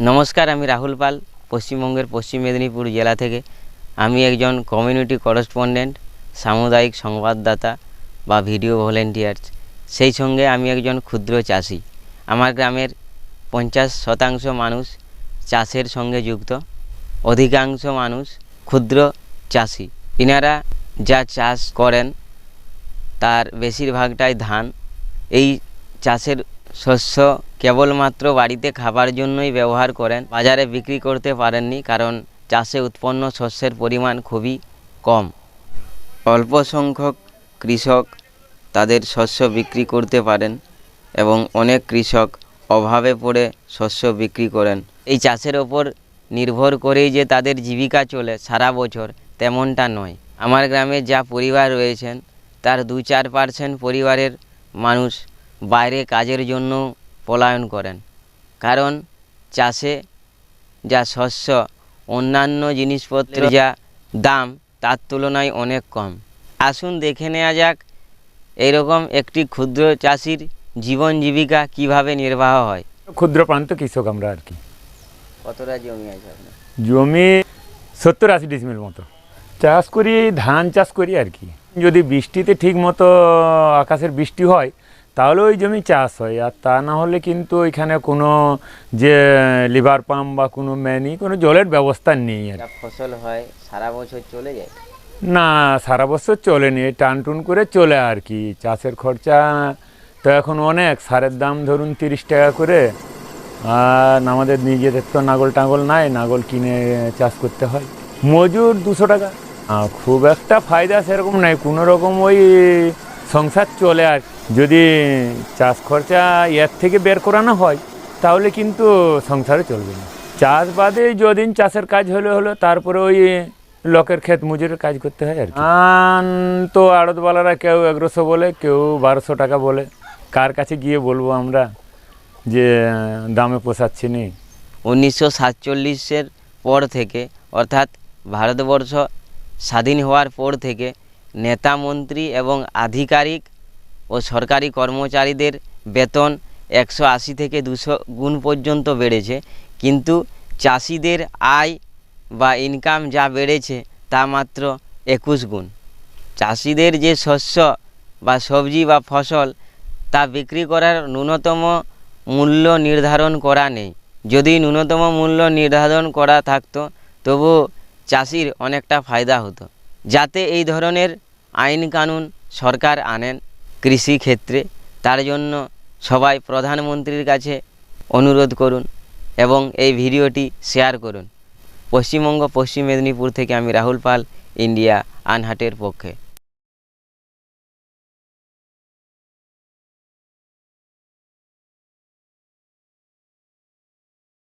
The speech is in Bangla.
নমস্কার, আমি রাহুল পাল, পশ্চিমবঙ্গের পশ্চিম মেদিনীপুর জেলা থেকে। আমি একজন কমিউনিটি করেসপন্ডেন্ট সামুদায়িক সংবাদদাতা বা ভিডিও ভলেন্টিয়ার্স সেই সঙ্গে আমি একজন ক্ষুদ্র চাষি। আমার গ্রামের পঞ্চাশ শতাংশ মানুষ চাষের সঙ্গে যুক্ত। অধিকাংশ মানুষ ক্ষুদ্র চাষি। ইনারা যা চাষ করেন, তার বেশিরভাগটাই ধান। এই চাষের শস্য কেবলমাত্র বাড়িতে খাবার জন্যই ব্যবহার করেন, বাজারে বিক্রি করতে পারেননি কারণ চাষে উৎপন্ন শস্যের পরিমাণ খুবই কম। অল্প সংখ্যক কৃষক তাদের শস্য বিক্রি করতে পারেন এবং অনেক কৃষক অভাবে পড়ে শস্য বিক্রি করেন। এই চাষের ওপর নির্ভর করেই যে তাদের জীবিকা চলে সারা বছর তেমনটা নয়। আমার গ্রামে যা পরিবার রয়েছেন, তার দু চার পার্সেন্ট পরিবারের মানুষ বাইরে কাজের জন্য পলায়ন করেন। কারণ চাষে যা শস্য অন্যান্য জিনিসপত্রের যা দাম তার তুলনায় অনেক কম। আসুন দেখে নেওয়া যাক এরকম একটি ক্ষুদ্র চাষির জীবন জীবিকা কীভাবে নির্বাহ হয়। ক্ষুদ্র প্রান্ত কৃষক আমরা আর কি। কতটা জমি আছে আপনার? জমি সত্তর আশি ডিসমিল মতো। চাষ করি ধান চাষ করি আর কি। যদি বৃষ্টিতে ঠিক মতো আকাশের বৃষ্টি হয় তাহলে ওই জমি চাষ হয় আর তা না হলে কিন্তু ওইখানে কোনো যে লিভার পাম্প বা কোনো ম্যানি কোনো জলের ব্যবস্থা নেই আর ফসল হয় সারা বছর চলে যায়? না সারা বছর চলেনি এই টান টুন করে চলে আর কি। চাষের খরচা তো এখন অনেক সারের দাম ধরুন তিরিশ টাকা করে আর আমাদের নিজেদের তো নাগল টাগল নাই নাগল কিনে চাষ করতে হয়। মজুর দুশো টাকা। খুব একটা ফায়দা সেরকম নাই কোনো রকম ওই সংসার চলে আর যদি চাষ খরচা এর থেকে বের করানো হয় তাহলে কিন্তু সংসারে চলবে না। চাষ বাদে যদিন চাষের কাজ হলে হলো তারপরে ওই লোকের ক্ষেত মজুরের কাজ করতে হয় আর কি। ধান তো আড়তওয়ালারা কেউ এগারোশো বলে কেউ বারোশো টাকা বলে। কার কাছে গিয়ে বলব আমরা যে দামে পোষাচ্ছি নি? উনিশশো সাতচল্লিশের পর থেকে অর্থাৎ ভারতবর্ষ স্বাধীন হওয়ার পর থেকে নেতা মন্ত্রী এবং আধিকারিক ও সরকারি কর্মচারীদের বেতন একশো আশি থেকে দুশো গুণ পর্যন্ত বেড়েছে। কিন্তু চাষিদের আয় বা ইনকাম যা বেড়েছে তা মাত্র একুশ গুণ। চাষিদের যে শস্য বা সবজি বা ফসল তা বিক্রি করার ন্যূনতম মূল্য নির্ধারণ করা নেই। যদি ন্যূনতম মূল্য নির্ধারণ করা থাকতো, তবু চাষির অনেকটা ফায়দা হতো। যাতে এই ধরনের আইন কানুন সরকার আনেন কৃষি ক্ষেত্রে, তার জন্য সবাই প্রধানমন্ত্রীর কাছে অনুরোধ করুন এবং এই ভিডিওটি শেয়ার করুন। পশ্চিমবঙ্গ, পশ্চিম মেদিনীপুর থেকে আমি রাহুল পাল, ইন্ডিয়া আনহাটের পক্ষে।